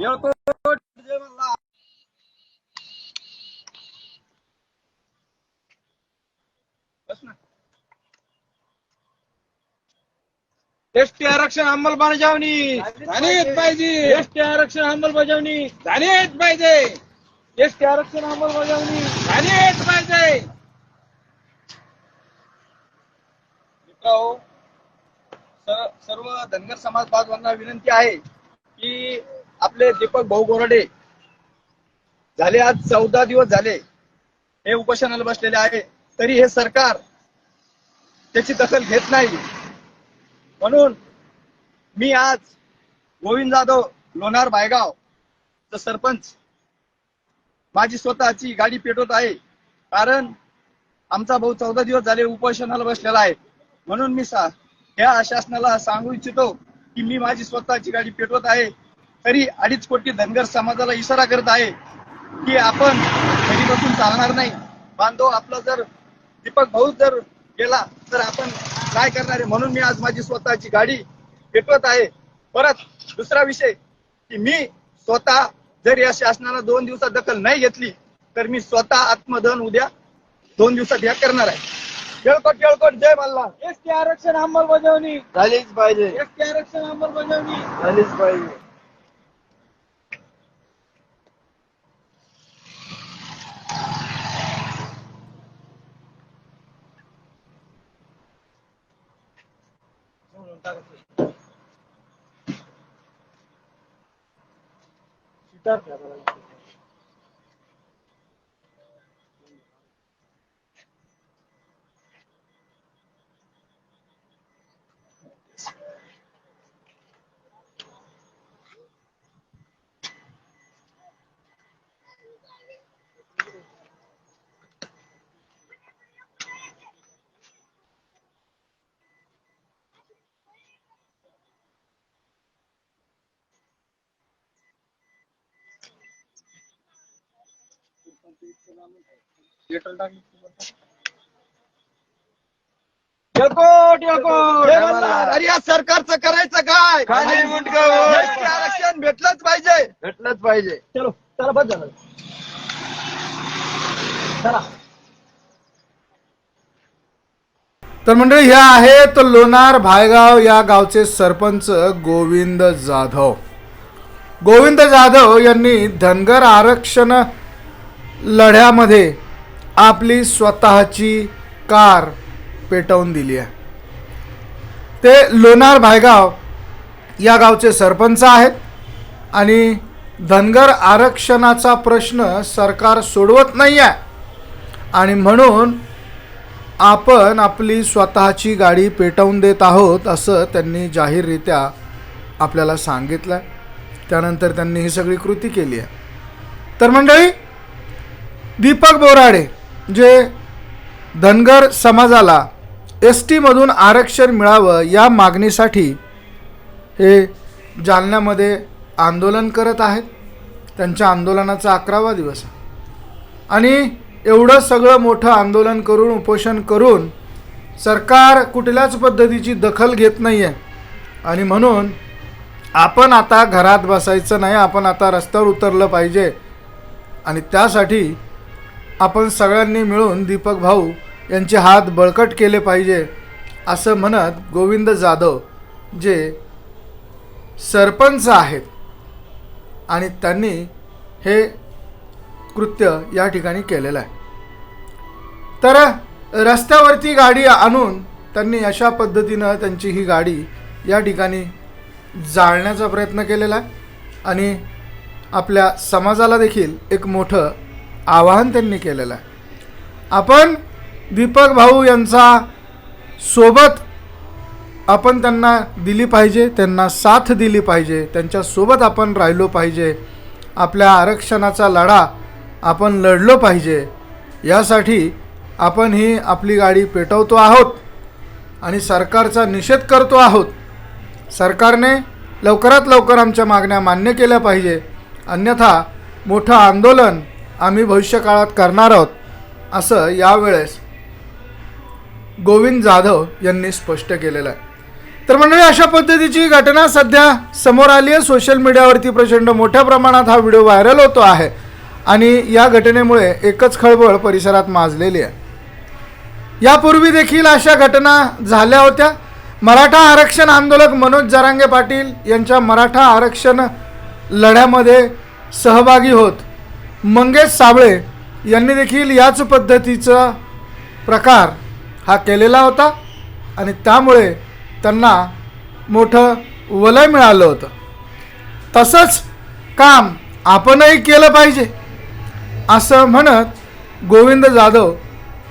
येळकोट जय मल्हार. बस ना. एसटी आरक्षण अंमलबजावणी झालीच पाहिजे एसटी आरक्षण अंमलबजावणी झालीच पाहिजे एसटी आरक्षण अंमलबजावणी झालीच पाहिजे सर्व धनगर समाज बांधवांना विनंती आहे की आपले दीपक भाऊ गोरडे झाले आज चौदा दिवस झाले. हे उपोषणाला बसलेले आहे. तरी हे सरकार त्याची दखल घेत नाही. म्हणून मी आज गोविंद जाधव लोणार बायगाव सरपंच माझी स्वतःची गाडी पेटवत आहे. कारण आमचा भाऊ चौदा दिवस झाले उपोषणाला बसलेला आहे. म्हणून मी सा या शासनाला सांगू इच्छितो की मी माझी स्वतःची गाडी पेटवत आहे. तरी अडीच कोटी धनगर समाजाला इशारा करत आहे की आपण घरी बसून चालणार नाही. बांधव आपला जर दीपक भाऊ जर गेला तर आपण काय करणार आहे? म्हणून मी आज माझी स्वतःची गाडी पेटवत आहे. परत दुसरा विषय की मी स्वतः जर या शासनानं दोन दिवसात दखल नाही घेतली तर मी स्वतः आत्मदहन उद्या दोन दिवसात या करणार आहे. केळकोट केळकोट जय मल्हार. एसटी आरक्षण अंमलबजावणी. झालीच पाहिजे. एसटी आरक्षण अंमलबजावणी. झालीच पाहिजे. येळकोट येळकोट अरे या सरकारचं करायचं काय? खाली मुंडकं. एसटी आरक्षण भेटलंच पाहिजे. भेटलंच पाहिजे. चलो चला बस झालं. चला. तर मंडळी ह्या आहेत लोणार भायगाव या गावचे सरपंच गोविंद जाधव. गोविंद जाधव यांनी धनगर आरक्षण लढ्यामध्ये आपली स्वतःची कार पेटवून दिली आहे. ते लोणार भायगाव या गावचे सरपंच आहेत आणि धनगर आरक्षणाचा प्रश्न सरकार सोडवत नाही आहे. आणि म्हणून आपण आपली स्वतःची गाडी पेटवून देत आहोत असं त्यांनी जाहीररित्या आपल्याला सांगितलं त्यानंतर त्यांनी ही सगळी कृती केली आहे. तर मंडळी दीपक बोराडे जे धनगर समाजाला एस टीमधून आरक्षण मिळावं या मागणीसाठी हे जालन्यामध्ये आंदोलन करत आहेत. त्यांच्या आंदोलनाचा अकरावा दिवस आहे. आणि एवढं सगळं मोठं आंदोलन करून उपोषण करून सरकार कुठल्याच पद्धतीची दखल घेत नाही आहे आणि म्हणून आपण आता घरात बसायचं नाही आपण आता रस्त्यावर उतरलं पाहिजे. आणि त्यासाठी आपण सगळ्यांनी मिळून दीपक भाऊ यांचे हात बळकट केले पाहिजे असं म्हणत गोविंद जाधव जे सरपंच आहेत. आणि त्यांनी हे कृत्य या ठिकाणी केलेलं आहे. तर रस्त्यावरती गाडी आणून त्यांनी अशा पद्धतीनं त्यांची ही गाडी या ठिकाणी जाळण्याचा प्रयत्न केलेला आहे. आणि आपल्या समाजाला देखील एक मोठं आवाहन त्यांनी केलेलं आहे. आपण दीपक भाऊ यांचा सोबत आपण त्यांना दिली पाहिजे त्यांना साथ दिली पाहिजे त्यांच्यासोबत आपण राहिलो पाहिजे आपल्या आरक्षणाचा लढा आपण लढलो पाहिजे यासाठी आपण ही आपली गाडी पेटवतो आहोत आणि सरकारचा निषेध करतो आहोत. सरकारने लवकरात लवकर आमच्या मागण्या मान्य केल्या पाहिजे. अन्यथा मोठं आंदोलन आम्ही भविष्यकाळात करणार आहोत असं यावेळेस गोविंद जाधव यांनी स्पष्ट केलेलं आहे. तर मंडळी अशा पद्धतीची घटना सध्या समोर आली आहे. सोशल मीडियावरती प्रचंड मोठ्या प्रमाणात हा व्हिडिओ व्हायरल होतो आहे आणि या घटनेमुळे एकच खळबळ परिसरात माजलेली आहे. यापूर्वी देखील अशा घटना झाल्या होत्या. मराठा आरक्षण आंदोलक मनोज जरांगे पाटील यांच्या मराठा आरक्षण लढ्यामध्ये सहभागी होत मंगेश साबळे यांनी देखील याच पद्धतीचा प्रकार हा केलेला होता आणि त्यामुळे त्यांना मोठं वलय मिळालं होतं. तसंच काम आपणही केलं पाहिजे असं म्हणत गोविंद जाधव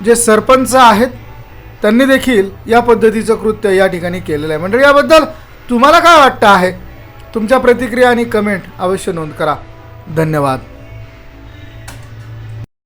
जे सरपंच आहेत त्यांनी देखील या पद्धतीचं कृत्य या ठिकाणी केलेलं आहे. म्हणजे याबद्दल तुम्हाला काय वाटतं आहे? तुमच्या प्रतिक्रिया आणि कमेंट अवश्य नोंद करा. धन्यवाद.